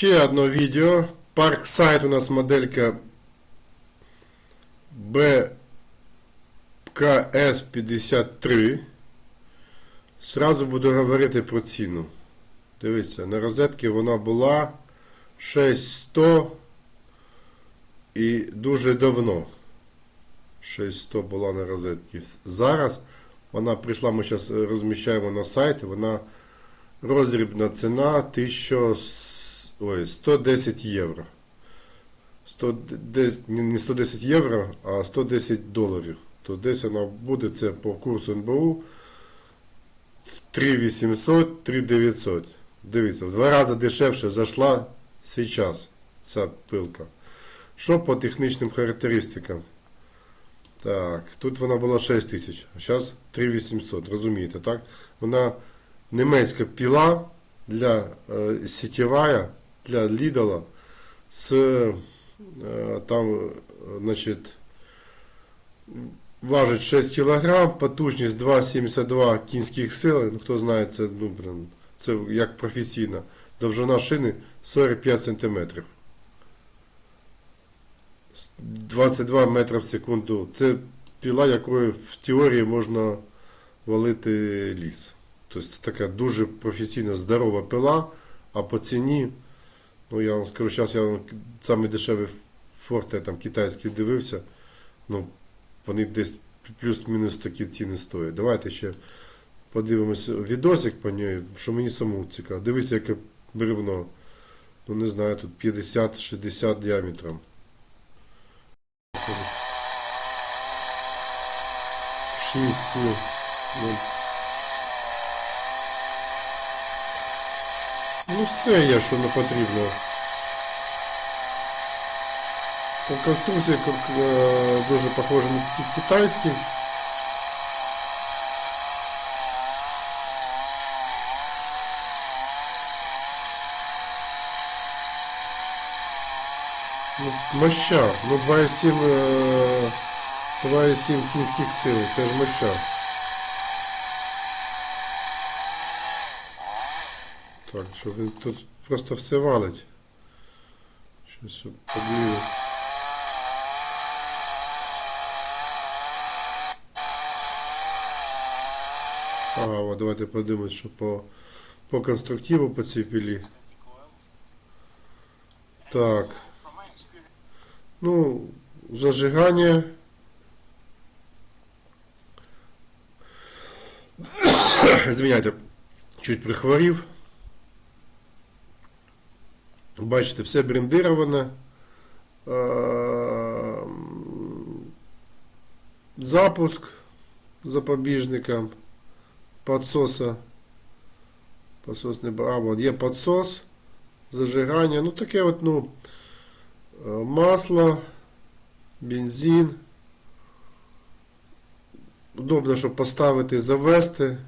Ще одне відео. Парк сайт у нас моделька BKS53. Сразу буду говорити про ціну. Дивіться, на розетці вона була 6100 і дуже давно. 6100 була на розетці. Зараз вона прийшла, ми зараз розміщаємо на сайті, вона розрібна ціна 1000, с- ой, 110 євро. 110, не 110 євро, а 110 доларів. То десь вона буде це по курсу НБУ 3800, 3900. Дивіться, в два рази дешевше зайшла зараз ця пилка. Що по технічним характеристикам? Так, тут вона була 6000, а зараз 3800, розумієте, так? Вона немецька піла для е, сітєвая, для лідала з е, там, значить, важить 6 кг, потужність 2,72 кінських сил. Ну, хто знає, це, ну, блин, це як професійна. Довжина шини 45 см. 22 метри в секунду. Це піла, якою в теорії можна валити ліс. Тобто така дуже професійна, здорова пила, а по ціні, ну я вам скажу, зараз я саме дешеві форти там китайські дивився, ну вони десь плюс-мінус такі ціни стоять. Давайте ще подивимося відосик по ній, що мені самому цікаво. Дивіться, яке бревно. Ну не знаю, тут 50-60 діаметром. Шість, сім, ну, все є, що не потрібно. По конструкції як, е, дуже похоже на кі- китайський. Ну, моща. Ну 2,7 е, 2,7 кінських сил. Це ж моща. Так, що він тут просто все валить. Щось поблію. Ага, давайте подивимось, що по, по конструктиву по цій пілі. Так. Ну, зажигання. Звиняйте, чуть прихворів. Бачите, все брендировано. Запуск запобіжником подсоса. Подсос не. От Є подсос, зажигання. Ну таке от, ну, е, масло, бензин. Удобно, щоб поставити, завести.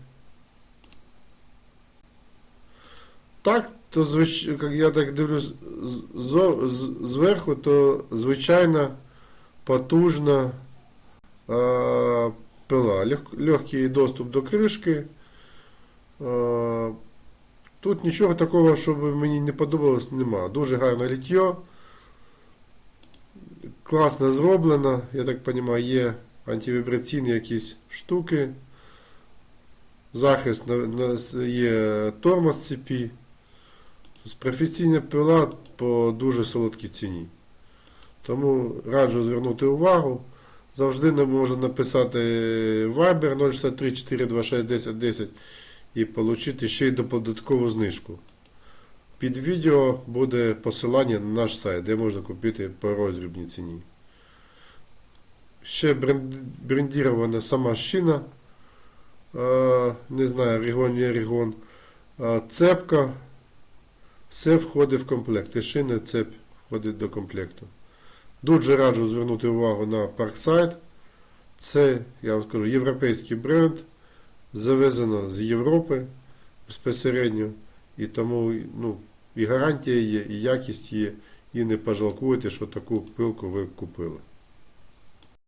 Так, то звич... як я так дивлюсь зверху, то звичайна потужна е, пила. Лег- Легкий доступ до кришки. Е, тут нічого такого, щоб мені не подобалось, нема. Дуже гарне ліття. Класно зроблено, я так розумію, є антивібраційні якісь штуки. Захист є тормоз цепі. Професійна пила по дуже солодкій ціні. Тому раджу звернути увагу. Завжди не можна написати Viber 063 426 10 10 і отримати ще й додаткову знижку. Під відео буде посилання на наш сайт, де можна купити по розрібній ціні. Ще бренд- брендірована сама шина. Е, Не знаю, Рігон, не Рігон. Е, Цепка. Все входить в комплект. І шина, цеп входить до комплекту. Дуже раджу звернути увагу на Parkside. Це, я вам скажу, європейський бренд. Завезено з Європи безпосередньо. І тому ну, і гарантія є, і якість є. І не пожалкуєте, що таку пилку ви купили.